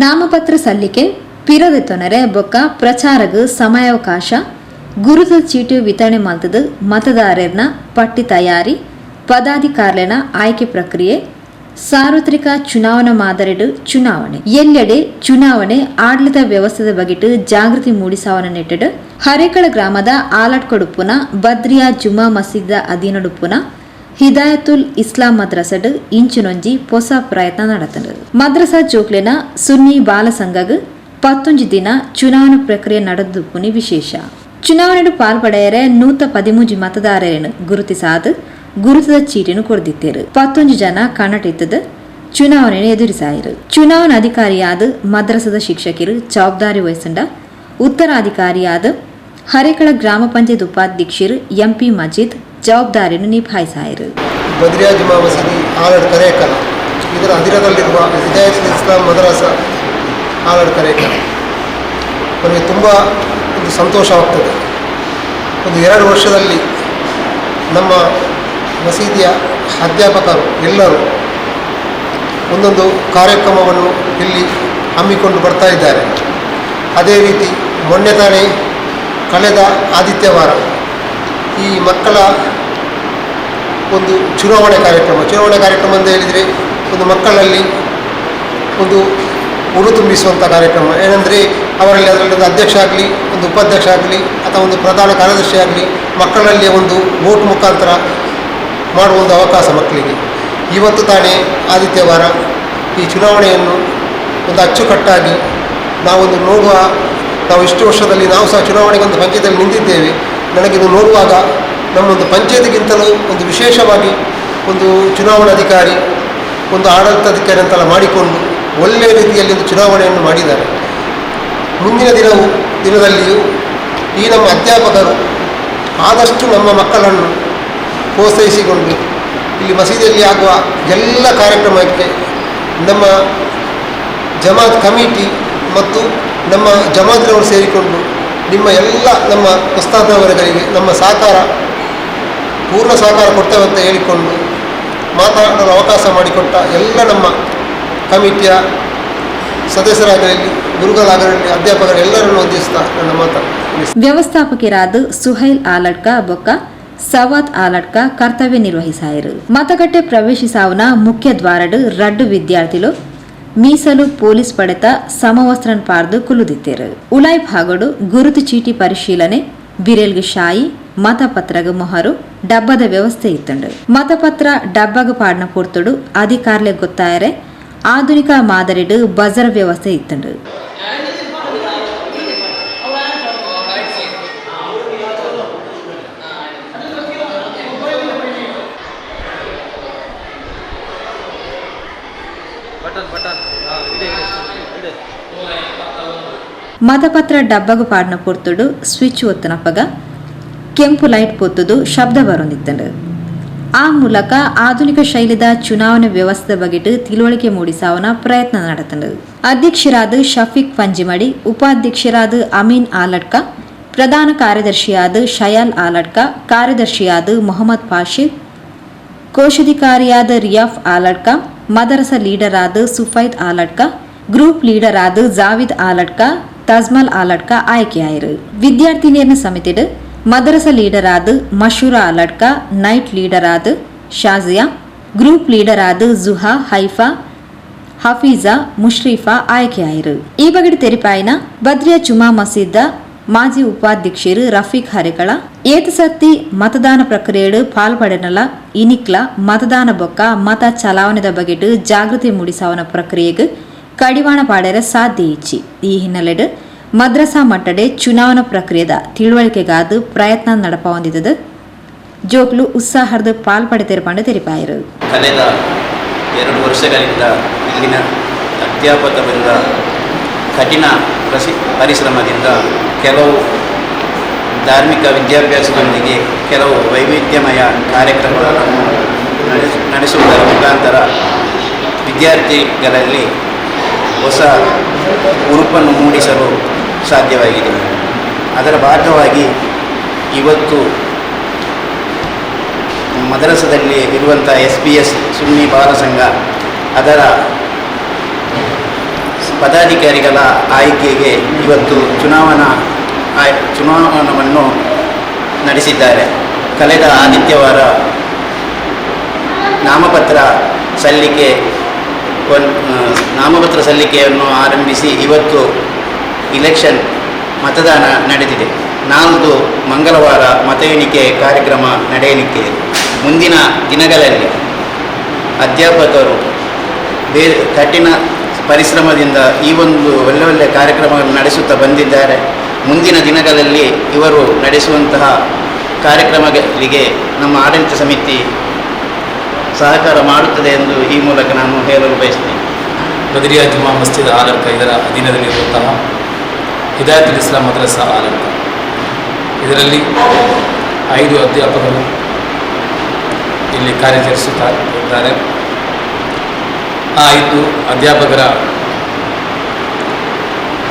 ನಾಮಪತ್ರ ಸಲ್ಲಿಕೆ ಪಿರದ ತೊನರೆ ಬೊಕ್ಕ, ಪ್ರಚಾರಗ, ಸಮಯಾವಕಾಶ, ಗುರುತ ಚೀಟಿ ವಿತರಣೆ ಮಲ್ತದು ಮತದಾರರನ್ನ ಪಟ್ಟಿ ತಯಾರಿ ಪದಾಧಿಕಾರಿನ ಆಯ್ಕೆ ಪ್ರಕ್ರಿಯೆ, ಸಾರ್ವತ್ರಿಕ ಚುನಾವಣಾ ಮಾದರಿಡು ಚುನಾವಣೆ. ಎಲ್ಲೆಡೆ ಚುನಾವಣೆ ಆಡಳಿತ ವ್ಯವಸ್ಥೆದ ಬಗೆಟ್ ಜಾಗೃತಿ ಮೂಡಿಸಾವನ ನೆಟ್ಟಡು, ಹರೇಕಳ ಗ್ರಾಮದ ಆಲಟ್ಕೊಡುಪುನ ಬದ್ರಿಯಾ ಜುಮಾ ಮಸೀದ ಅಧೀನಡುಪುನ ಹಿದಾಯತುಲ್ ಇಸ್ಲಾಂ ಮದ್ರಸಡ್ ಇಂಚಿನೊಂಜಿ ಹೊಸ ಪ್ರಯತ್ನ ನಡತನ ಮದ್ರಸಾ ಚೋಕ್ಲೆನ ಸುನ್ನಿ ಬಾಲ ಸಂಘಗ್ ಪತ್ತೊಂಜಿ ದಿನ ಚುನಾವಣಾ ಪ್ರಕ್ರಿಯೆ ನಡೆದುಪುನಿ ವಿಶೇಷ. ಚುನಾವಣೆಡು ಪಾಲ್ಪಡೆಯರೆ ನೂತ ಪದಿಮೂಜಿ ಮತದಾರರನ್ನು ಗುರುತಿಸಾದ್ ಗುರುತದ ಚೀಟಿನ ಕೊಡ್ದಿತ್ತೇರು. ಪತ್ತೊಂಜಿ ಜನ ಕನ್ನಡಿತ್ತದ ಚುನಾವಣೆಯನ್ನು ಎದುರಿಸಾಯಿರು. ಚುನಾವಣಾ ಅಧಿಕಾರಿಯಾದ ಮದ್ರಸದ ಶಿಕ್ಷಕರು ಜವಾಬ್ದಾರಿ ವಹಿಸಿಂಡ ಉತ್ತರಾಧಿಕಾರಿಯಾದ ಹರೇಕಳ ಗ್ರಾಮ ಪಂಚಾಯತ್ ಉಪಾಧ್ಯಕ್ಷರು ಎಂಪಿ ಮಜೀದ್ ಜವಾಬ್ದಾರಿಯನ್ನು ನಿಭಾಯಿಸಾಯಿರು ಮಸೀದಿ ಆಲಡ್ ಕರೇಕಲ. ಇದರ ಹದಿರದಲ್ಲಿರುವ ಹಿದಾಯತ್ ಇಸ್ಲಾಂ ಮದ್ರಸ ಆಲಡ್ ನಮಗೆ ತುಂಬ ಒಂದು ಸಂತೋಷವಾಗ್ತದೆ ಒಂದು ಎರಡು ವರ್ಷದಲ್ಲಿ ನಮ್ಮ ಮಸೀದಿಯ ಅಧ್ಯಾಪಕರು ಎಲ್ಲರೂ ಒಂದೊಂದು ಕಾರ್ಯಕ್ರಮವನ್ನು ಇಲ್ಲಿ ಹಮ್ಮಿಕೊಂಡು ಬರ್ತಾ ಇದ್ದಾರೆ. ಅದೇ ರೀತಿ ಮೊನ್ನೆ ತಾನೇ ಕಳೆದ ಆದಿತ್ಯವಾರ ಈ ಮಕ್ಕಳ ಒಂದು ಚುನಾವಣೆ ಕಾರ್ಯಕ್ರಮ. ಚುನಾವಣೆ ಕಾರ್ಯಕ್ರಮ ಅಂತ ಹೇಳಿದರೆ ಒಂದು ಮಕ್ಕಳಲ್ಲಿ ಒಂದು ಉರು ತುಂಬಿಸುವಂಥ ಕಾರ್ಯಕ್ರಮ. ಏನಂದರೆ ಅವರಲ್ಲಿ ಅದರಲ್ಲಿ ಒಂದು ಅಧ್ಯಕ್ಷ ಆಗಲಿ, ಒಂದು ಉಪಾಧ್ಯಕ್ಷ ಆಗಲಿ, ಅಥವಾ ಒಂದು ಪ್ರಧಾನ ಕಾರ್ಯದರ್ಶಿ ಆಗಲಿ ಮಕ್ಕಳಲ್ಲಿ ಒಂದು ವೋಟ್ ಮುಖಾಂತರ ಮಾಡುವ ಒಂದು ಅವಕಾಶ ಮಕ್ಕಳಿಗೆ. ಇವತ್ತು ತಾನೇ ಆದಿತ್ಯವಾರ ಈ ಚುನಾವಣೆಯನ್ನು ಒಂದು ಅಚ್ಚುಕಟ್ಟಾಗಿ ನಾವೊಂದು ನೋಡುವ, ನಾವು ಇಷ್ಟು ವರ್ಷದಲ್ಲಿ ನಾವು ಸಹ ಚುನಾವಣೆಗೆ ಒಂದು ಪಂಚಾಯತಲ್ಲಿ ನಿಂತಿದ್ದೇವೆ. ನನಗಿದು ನೋಡುವಾಗ ನಮ್ಮೊಂದು ಪಂಚಾಯತ್ಗಿಂತಲೂ ಒಂದು ವಿಶೇಷವಾಗಿ ಒಂದು ಚುನಾವಣಾಧಿಕಾರಿ ಒಂದು ಆಡಳಿತಾಧಿಕಾರಿ ಅಂತೆಲ್ಲ ಮಾಡಿಕೊಂಡು ಒಳ್ಳೆಯ ರೀತಿಯಲ್ಲಿ ಒಂದು ಚುನಾವಣೆಯನ್ನು ಮಾಡಿದ್ದಾರೆ. ಮುಂದಿನ ದಿನವೂ, ದಿನದಲ್ಲಿಯೂ ಈ ನಮ್ಮ ಅಧ್ಯಾಪಕರು ಆದಷ್ಟು ನಮ್ಮ ಮಕ್ಕಳನ್ನು ಪ್ರೋತ್ಸಾಹಿಸಿಕೊಂಡು ಇಲ್ಲಿ ಮಸೀದಿಯಲ್ಲಿ ಆಗುವ ಎಲ್ಲ ಕಾರ್ಯಕ್ರಮಕ್ಕೆ ನಮ್ಮ ಜಮಾತ್ ಕಮಿಟಿ ಮತ್ತು ನಮ್ಮ ಜಮಾತ್ನವರು ಸೇರಿಕೊಂಡು ನಿಮ್ಮ ಎಲ್ಲ ನಮ್ಮ ಉಸ್ತಾದವರುಗಳಿಗೆ ನಮ್ಮ ಸಹಕಾರ, ಪೂರ್ಣ ಸಹಕಾರ ಕೊಡ್ತೇವೆ ಅಂತ ಹೇಳಿಕೊಂಡು ಮಾತನಾಡಲು ಅವಕಾಶ ಮಾಡಿಕೊಟ್ಟ ಎಲ್ಲ ನಮ್ಮ ಕಮಿಟಿಯ ಸದಸ್ಯರಾಗಲಿ, ಗುರುಗಳಾಗಲಿ, ಅಧ್ಯಾಪಕರು ಎಲ್ಲರನ್ನು ವಂದಿಸ್ತಾ ನನ್ನ ಮಾತನ್ನು ವ್ಯವಸ್ಥಾಪಕರಾದ ಸುಹೈಲ್ ಆಲಡ್ಕ ಬೊಕ್ಕ, ಸವಾತ್ ಆಲಡ್ಕ ಕರ್ತವ್ಯ ನಿರ್ವಹಿಸಾಯರು. ಮತಗಟ್ಟೆ ಪ್ರವೇಶಿಸಾವನ ಮುಖ್ಯ ದ್ವಾರಡು ರಡ್ಡು ವಿದ್ಯಾರ್ಥಿಲು ಮೀಸಲು ಪೊಲೀಸ್ ಪಡೆತ ಸಮವಸ್ತ್ರನ್ ಪಾರ್ದು ಕುಲುದಿತ್ತೇರು. ಉಲಾಯ್ ಭಾಗಡು ಗುರುತು ಚೀಟಿ ಪರಿಶೀಲನೆ ಬಿರೆಲ್ಗೆ ಶಾಯಿ, ಮತಪತ್ರಗ ಮೊಹರು, ಡಬ್ಬದ ವ್ಯವಸ್ಥೆ ಇತ್ತುಂಡು. ಮತಪತ್ರ ಡಬ್ಬಗ ಪಾಡ್ನ ಪೊರ್ತುಡು ಅಧಿಕಾರ್ಲೆ ಗೊತ್ತಾಯರೆ, ಆಧುನಿಕ ಮಾದರಿಡು ಬಜರ್ ವ್ಯವಸ್ಥೆ ಇತ್ತಂಡು. ಮತಪತ್ರ ಡಬ್ಬಗು ಪಾಡ್ನ ಪೊರ್ತುಡು ಸ್ವಿಚ್ ಒತ್ತನಪ್ಪಗ ಕೆಂಪು ಲೈಟ್ ಪೊತ್ತುದು ಶಬ್ದ ಬರೊಂದಿತ್ತಂಡು. ಆ ಮೂಲಕ ಆಧುನಿಕ ಶೈಲಿದ ಚುನಾವಣೆ ವ್ಯವಸ್ಥೆ ಬಗೆಟ್ ತಿಳುವಳಿಕೆ ಮೂಡಿಸಾವನ ಪ್ರಯತ್ನ ನಡೆತಂಡು ಅಧ್ಯಕ್ಷರಾದ ಶಫೀಕ್ ಪಂಜಿಮಡಿ, ಉಪಾಧ್ಯಕ್ಷರಾದ ಅಮೀನ್ ಆಲಡ್ಕ ಪ್ರಧಾನ ಕಾರ್ಯದರ್ಶಿಯಾದ ಶಯಾಲ್ ಆಲಡ್ಕ ಕಾರ್ಯದರ್ಶಿಯಾದ ಮೊಹಮ್ಮದ್ ಪಾಷಿರ್ ಕೋಶಾಧಿಕಾರಿಯಾದ ರಿಯಾಫ್ ಆಲಡ್ಕ ಮದರಸ ಲೀಡರ್ ಆದ ಸುಫೈದ್ ಆಲಡ್ಕ ಗ್ರೂಪ್ ಲೀಡರ್ ಆದ ಜಾವಿದ್ ಆಲಡ್ಕ ತಜ್ಮಲ್ ಆಲಡ್ಕ ಆಯ್ಕೆಯಾಯಿರು. ವಿದ್ಯಾರ್ಥಿನಿಯರ್ನ ಸಮಿತಿಡ್ ಮದರಸ ಲೀಡರ್ ಆದ അലഡ്ക ಆದ ಶಾಜಿಯಾ, ಗ್ರೂಪ್ ಲೀಡರ್ ಆದ ಜುಹಾ, ಹೈಫಾ, ಹಫೀಜಾ, ಮುಷ್ರೀಫಾ ಆಯ್ಕೆಯಾಯಿರು. ಈ ಬಗೆಟ್ ತೆರಿಪಾಯಿನ ಬದ್ರಿಯಾ ಚುಮಾ ಮಸೀದ ಮಾಜಿ ಉಪಾಧ್ಯಕ್ಷರು ರಫೀಕ್ ಹರಿಕಳ, ಏತ ಸತ್ತಿ ಮತದಾನ ಪ್ರಕ್ರಿಯೆಡು ಪಾಲ್ಪಡೆನಲ ಇನಿಕ್ಲ ಮತದಾನ ಬೊಕ್ಕ ಮತ ಚಲಾವಣೆದ ಬಗೆಟ್ ಜಾಗೃತಿ ಮೂಡಿಸಾವನ ಪ್ರಕ್ರಿಯೆಗೆ ಕಡಿವಾಣ ಪಾಡೆರ ಸಾಧ್ಯ ಇಚ್ಚಿ ಈ ಹಿನ್ನೆಲೆಡ್ ಮದ್ರಸಾ ಮಟ್ಟಡೆ ಚುನಾವಣಾ ಪ್ರಕ್ರಿಯೆದ ತಿಳುವಳಿಕೆಗಾದ ಪ್ರಯತ್ನ ನಡಪ ಹೊಂದಿದದು. ಜೋಕ್ಲು ಉತ್ಸಾಹದ ಪಾಲ್ಪಡೆತಿರಪಂಡು ತೆರಿಪಾಯಿರು. ಕಳೆದ ಎರಡು ವರ್ಷಗಳಿಂದ ಇಲ್ಲಿನ ಅಧ್ಯಾಪಕ ವೃಂದ ಕಠಿಣ ಪ್ರಸಿ ಪರಿಶ್ರಮದಿಂದ ಕೆಲವು ಧಾರ್ಮಿಕ ವಿದ್ಯಾಭ್ಯಾಸದೊಂದಿಗೆ ಕೆಲವು ವೈವಿಧ್ಯಮಯ ಕಾರ್ಯಕ್ರಮಗಳನ್ನು ನಡೆಸ, ನಡೆಸುವುದರ ಮುಖಾಂತರ ವಿದ್ಯಾರ್ಥಿಗಳಲ್ಲಿ ಹೊಸ ಉರುಪನ್ನು ಮೂಡಿಸಲು ಸಾಧ್ಯವಾಗಿದೆ. ಅದರ ಭಾಗವಾಗಿ ಇವತ್ತು ಮದ್ರಸದಲ್ಲಿ ಇರುವಂಥ ಎಸ್ ಬಿ ಎಸ್ ಸುನ್ನಿ ಬಾಲ ಸಂಘ ಅದರ ಪದಾಧಿಕಾರಿಗಳ ಆಯ್ಕೆಗೆ ಇವತ್ತು ಚುನಾವಣಾ ಆಯ್ ಚುನಾವಣವನ್ನು ನಡೆಸಿದ್ದಾರೆ. ಕಳೆದ ಆದಿತ್ಯವಾರ ನಾಮಪತ್ರ ಸಲ್ಲಿಕೆ ನಾಮಪತ್ರ ಸಲ್ಲಿಕೆಯನ್ನು ಆರಂಭಿಸಿ ಇವತ್ತು ಇಲೆಕ್ಷನ್ ಮತದಾನ ನಡೆದಿದೆ. ನಾಲ್ದು ಮಂಗಳವಾರ ಮತ ಎಣಿಕೆ ಕಾರ್ಯಕ್ರಮ ನಡೆಯಲಿಕ್ಕೆ ಮುಂದಿನ ದಿನಗಳಲ್ಲಿ ಅಧ್ಯಾಪಕರು ಬೇರೆ ಕಠಿಣ ಪರಿಶ್ರಮದಿಂದ ಈ ಒಂದು ಒಳ್ಳೆ ಒಳ್ಳೆ ಕಾರ್ಯಕ್ರಮಗಳನ್ನು ನಡೆಸುತ್ತಾ ಬಂದಿದ್ದಾರೆ. ಮುಂದಿನ ದಿನಗಳಲ್ಲಿ ಇವರು ನಡೆಸುವಂತಹ ಕಾರ್ಯಕ್ರಮಗಳಿಗೆ ನಮ್ಮ ಆಡಳಿತ ಸಮಿತಿ ಸಹಕಾರ ಮಾಡುತ್ತದೆ ಎಂದು ಈ ಮೂಲಕ ನಾನು ಹೇಳಲು ಬಯಸ್ತೇನೆ ಬದರಿಯಾ ಜುಮಾ ಮಸ್ಜಿದ್ ಆಲಂಕ ಇದರ ಅಧೀನದಲ್ಲಿರುವಂತಹ ಹಿದಾಯತುಲ್ ಇಸ್ಲಾಂ ಮದ್ರಸಾ ಆಲಂಕ ಇದರಲ್ಲಿ ಐದು ಅಧ್ಯಾಪಕರು ಇಲ್ಲಿ ಕಾರ್ಯಚರಿಸುತ್ತಾ ಇದ್ದಾರೆ. ಆ ಐದು ಅಧ್ಯಾಪಕರ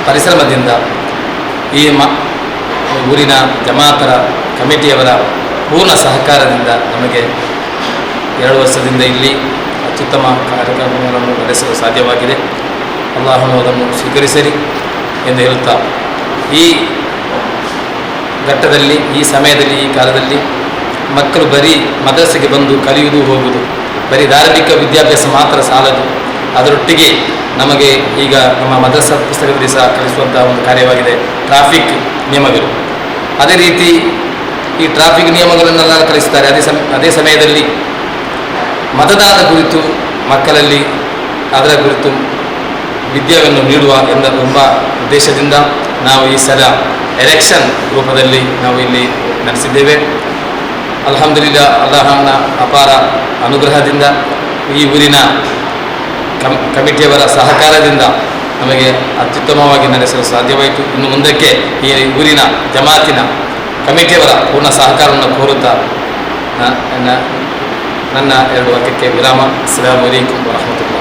ಪರಿಶ್ರಮದಿಂದ ಈ ಮ ಊರಿನ ಜಮಾತರ ಕಮಿಟಿಯವರ ಪೂರ್ಣ ಸಹಕಾರದಿಂದ ನಮಗೆ ಎರಡು ವರ್ಷದಿಂದ ಇಲ್ಲಿ ಅತ್ಯುತ್ತಮ ಕಾರ್ಯಕ್ರಮಗಳನ್ನು ನಡೆಸಲು ಸಾಧ್ಯವಾಗಿದೆ. ಅಲ್ಲಾಹನು ಅದನ್ನು ಸ್ವೀಕರಿಸಲಿ ಎಂದು ಹೇಳುತ್ತಾ, ಈ ಘಟ್ಟದಲ್ಲಿ, ಈ ಸಮಯದಲ್ಲಿ, ಈ ಕಾಲದಲ್ಲಿ ಮಕ್ಕಳು ಬರೀ ಮದ್ರಸೆಗೆ ಬಂದು ಕಲಿಯುವುದು ಹೋಗುವುದು, ಬರೀ ಧಾರ್ಮಿಕ ವಿದ್ಯಾಭ್ಯಾಸ ಮಾತ್ರ ಸಾಲದು. ಅದರೊಟ್ಟಿಗೆ ನಮಗೆ ಈಗ ನಮ್ಮ ಮದ್ರಸಾ ಪುಸ್ತಕದಲ್ಲಿ ಸಹ ಕಲಿಸುವಂಥ ಒಂದು ಕಾರ್ಯವಾಗಿದೆ ಟ್ರಾಫಿಕ್ ನಿಯಮಗಳು. ಅದೇ ರೀತಿ ಈ ಟ್ರಾಫಿಕ್ ನಿಯಮಗಳನ್ನೆಲ್ಲ ಕಲಿಸ್ತಾರೆ ಅದೇ ಸಮ, ಅದೇ ಸಮಯದಲ್ಲಿ ಮತದಾನದ ಕುರಿತು ಮಕ್ಕಳಲ್ಲಿ, ಅದರ ಕುರಿತು ವಿದ್ಯೆಯನ್ನು ನೀಡುವ ಎಂದ ತುಂಬ ಉದ್ದೇಶದಿಂದ ನಾವು ಈ ಸಲ ಎಲೆಕ್ಷನ್ ರೂಪದಲ್ಲಿ ನಾವು ಇಲ್ಲಿ ನಡೆಸಿದ್ದೇವೆ. ಅಲ್ಹಮ್ದುಲಿಲ್ಲ, ಅಲ್ಲಾಹನ ಅಪಾರ ಅನುಗ್ರಹದಿಂದ ಈ ಊರಿನ ಕಮ್, ಕಮಿಟಿಯವರ ಸಹಕಾರದಿಂದ ನಮಗೆ ಅತ್ಯುತ್ತಮವಾಗಿ ನಡೆಸಲು ಸಾಧ್ಯವಾಯಿತು. ಇನ್ನು ಮುಂದಕ್ಕೆ ಈ ಊರಿನ ಜಮಾತಿನ ಕಮಿಟಿಯವರ ಪೂರ್ಣ ಸಹಕಾರವನ್ನು ಕೋರುತ್ತಾ ನನ್ನ ಎರಡು ವಾಕ್ಯಕ್ಕೆ ವಿರಾಮ. ಅಸ್ಲಾಂ ಅಲೈಕುಂ ವರಹಮತುಲ್ಲಾಹ.